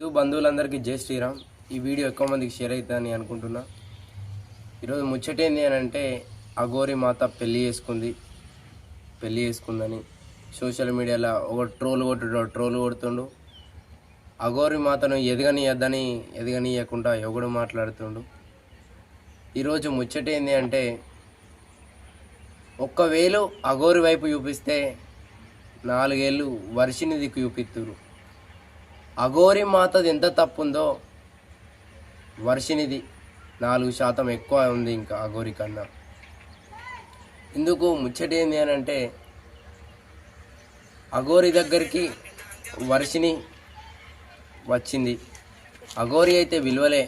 హిందూ బంధువులందరికీ జై శ్రీరామ్. ఈ వీడియో ఎక్కువ మందికి షేర్ అవుతుందని అనుకుంటున్నా. ఈరోజు ముచ్చటేంది అని అంటే అఘోరి మాత పెళ్ళి చేసుకుంది. పెళ్ళి చేసుకుందని సోషల్ మీడియాలో ఒక ట్రోల్ కొట్టుడు ట్రోల్ కొడుతుండు. అఘోరి మాతను ఎదగనీయద్దని ఎదగనీయకుండా ఎవడు మాట్లాడుతుండు? ఈరోజు ముచ్చటేంది అంటే ఒక్కవేళ అఘోరి వైపు చూపిస్తే నాలుగేళ్ళు వర్షిని దిక్కు చూపిస్తురు అఘోరి మాతది ఎంత తప్పు ఉందో వర్షినిది నాలుగు శాతం ఎక్కువ ఉంది ఇంకా అఘోరి కన్నా. ఇందుకు ముచ్చటేంది అని అంటే అఘోరి దగ్గరికి వర్షిని వచ్చింది. అఘోరి అయితే విలువలే.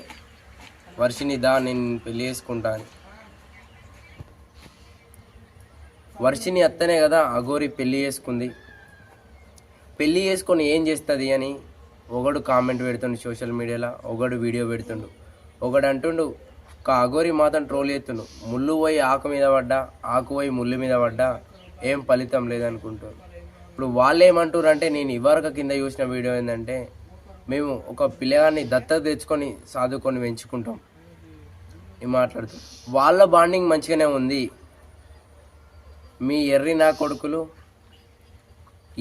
వర్షిని దా నేను పెళ్ళి చేసుకుంటాను వర్షిని అత్తనే కదా అఘోరి పెళ్ళి చేసుకుంది. పెళ్ళి చేసుకొని ఏం చేస్తుంది అని ఒకడు కామెంట్ పెడుతుండు సోషల్ మీడియాలో ఒకడు వీడియో పెడుతుండు. ఒకడు అంటుండు కాగోరి మాత్రం ట్రోల్ చేస్తుండు. ముళ్ళు పోయి ఆకు మీద పడ్డా ఆకు పోయి ముళ్ళు మీద పడ్డా ఏం ఫలితం లేదనుకుంటారు ఇప్పుడు వాళ్ళు ఏమంటారు అంటే నేను ఇవరకు కింద చూసిన వీడియో ఏంటంటే మేము ఒక పిల్లగాన్ని దత్తత తెచ్చుకొని సాదుకొని పెంచుకుంటాం. ఈ మాట్లాడుతూ వాళ్ళ బాండింగ్ మంచిగానే ఉంది. మీ ఎర్రి నా కొడుకులు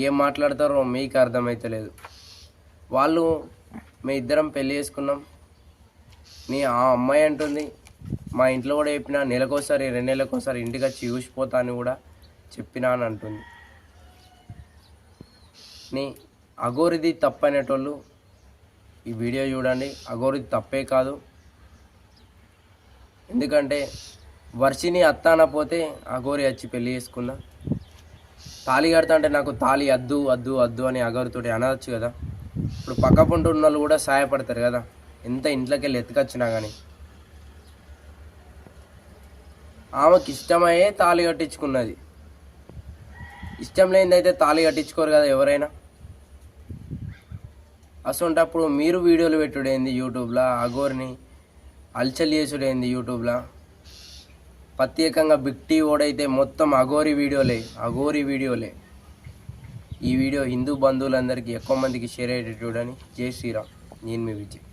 ఏం మాట్లాడతారో మీకు అర్థమైతలేదు. వాళ్ళు మీ ఇద్దరం పెళ్ళి చేసుకున్నాం. నీ ఆ అమ్మాయి అంటుంది మా ఇంట్లో కూడా చెప్పిన నెలకోసారి రెండు నెలలకోసారి ఇంటికి వచ్చి చూసిపోతా అని కూడా చెప్పినా అని అంటుంది. నీ అఘోరిది తప్పనేటోళ్ళు ఈ వీడియో చూడండి. అఘోరిది తప్పే కాదు. ఎందుకంటే వర్షిని అత్తాన పోతే అఘోరి వచ్చి పెళ్ళి చేసుకుందా? తాళి కడతా అంటే నాకు తాళి అద్దు అద్దు అద్దు అని అగరుతోటి అనవచ్చు కదా. ఇప్పుడు పక్క పంట ఉన్న వాళ్ళు కూడా సహాయపడతారు కదా. ఎంత ఇంట్లోకి వెళ్ళి ఎత్తుకొచ్చినా కానీ ఆమెకి ఇష్టమయ్యే తాళి కట్టించుకున్నది. ఇష్టం లేనిదైతే తాళి కట్టించుకోరు కదా ఎవరైనా. అసొంటప్పుడు మీరు వీడియోలు పెట్టుడేంది యూట్యూబ్లో అఘోరిని అల్చల్ చేసుడేంది యూట్యూబ్లో. ప్రత్యేకంగా బిగ్ టీ ఓడైతే మొత్తం అఘోరి వీడియోలే అఘోరి వీడియోలే. ఈ వీడియో హిందూ బంధువులందరికీ ఎక్కువ మందికి షేర్ అయ్యేటట్టు చూడని. జై శ్రీరామ్. నేను మీ విజయ్.